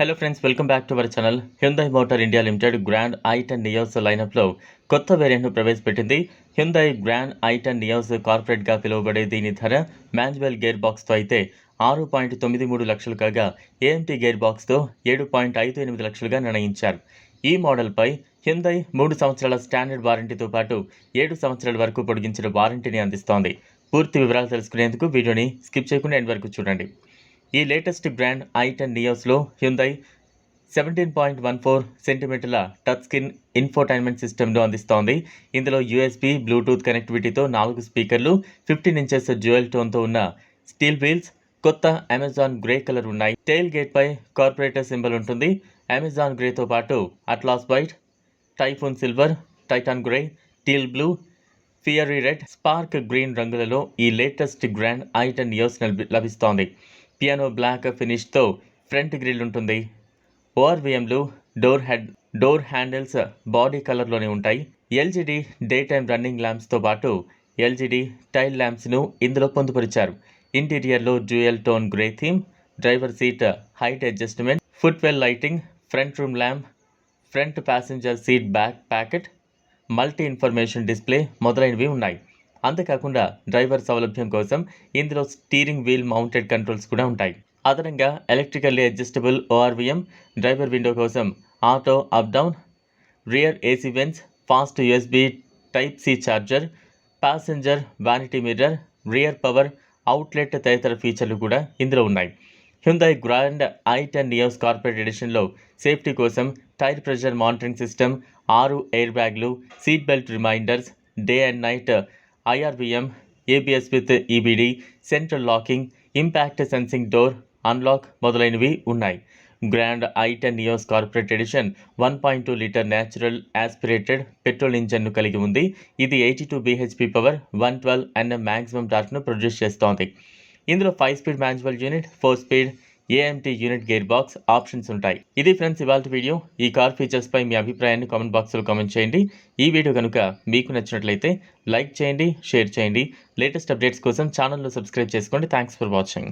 Hello friends welcome back to our channel Hyundai motor India limited grand i ten Nios లైనప్లో కొత్త వేరియంట్ను ప్రవేశపెట్టింది. Hyundai grand i ten Nios కార్పొరేట్గా పిలువబడే దీని ధర manual gear బాక్స్తో అయితే ఆరు పాయింట్ తొమ్మిది మూడు లక్షలు కాగా ఏఎంటీ గేర్ బాక్స్తో ఏడు పాయింట్ ఐదు ఎనిమిది లక్షలుగా నిర్ణయించారు. ఈ మోడల్పై హ్యుందై మూడు సంవత్సరాల స్టాండర్డ్ వారంటీతో పాటు ఏడు సంవత్సరాల వరకు పొడిగించిన వారంటీని అందిస్తోంది. పూర్తి వివరాలు తెలుసుకునేందుకు వీడియోని స్కిప్ చేయకుండా ఎండ్ వరకు చూడండి. ఈ latest brand i ten నియోస్లో Hyundai seventeen point one four సెంటీమీటర్ల టచ్ స్క్రీన్ ఇన్ఫోటైన్మెంట్ సిస్టమ్ను అందిస్తోంది. ఇందులో యూఎస్బీ బ్లూటూత్ కనెక్టివిటీతో నాలుగు స్పీకర్లు ఫిఫ్టీన్ ఇంచెస్ జ్యువెల్ టోన్తో ఉన్న స్టీల్ వీల్స్ కొత్త అమెజాన్ గ్రే కలర్ ఉన్నాయి. టెయిల్ గేట్పై కార్పొరేటర్ సింబల్ ఉంటుంది. అమెజాన్ గ్రేతో పాటు Atlas white typhoon silver titan grey teal blue fiery red spark green రంగులలో ఈ లేటెస్ట్ గ్రాండ్ ఐ టెన్ లభిస్తోంది. పియానో బ్లాక్ ఫినిష్తో ఫ్రంట్ గ్రిల్ ఉంటుంది. ఓఆర్విఎంలు door head door handles body కలర్లోనే ఉంటాయి. ఎల్జీడీ డే టైమ్ రన్నింగ్ ల్యాంప్స్తో పాటు ఎల్జీడీ టైల్ ల్యాంప్స్ను ఇందులో పొందుపరిచారు. ఇంటీరియర్లో jewel tone grey theme driver seat height adjustment footwell lighting front room lamp front passenger seat back pocket multi information display మొదలైనవి ఉన్నాయి. అంతేకాకుండా డ్రైవర్ సౌలభ్యం కోసం ఇందులో స్టీరింగ్ వీల్ మౌంటెడ్ కంట్రోల్స్ కూడా ఉంటాయి. అదనంగా electrically adjustable ORVM driver window కోసం auto up down rear AC vents fast USB type C charger passenger vanity mirror rear power outlet తదితర ఫీచర్లు కూడా ఇందులో ఉన్నాయి. Hyundai grand i ten Nios corporate ఎడిషన్లో safety కోసం టైర్ ప్రెషర్ మానిటరింగ్ సిస్టమ్ ఆరు air బ్యాగ్లు seat belt reminders day and night IRVM ABS with EBD central locking impact sensing door unlock మొదలైనవి ఉన్నాయి. Grand i ten Nios corporate edition one point two litre natural aspirated petrol ఇంజన్ను కలిగి ఉంది. ఇది eighty two BHP power one twelve and maximum టార్క్ను produce చేస్తోంది. ఇందులో five speed manual unit four speed AMT unit gear box options ఉంటాయి. ఇది friends ఇవాళ video. ఈ car features పై మీ అభిప్రాయాన్ని కామెంట్ బాక్స్లో కామెంట్ చేయండి. ఈ వీడియో కనుక మీకు నచ్చినట్లయితే లైక్ చేయండి షేర్ చేయండి. లేటెస్ట్ అప్డేట్స్ కోసం ఛానల్లో సబ్స్క్రైబ్ చేసుకోండి. Thanks for watching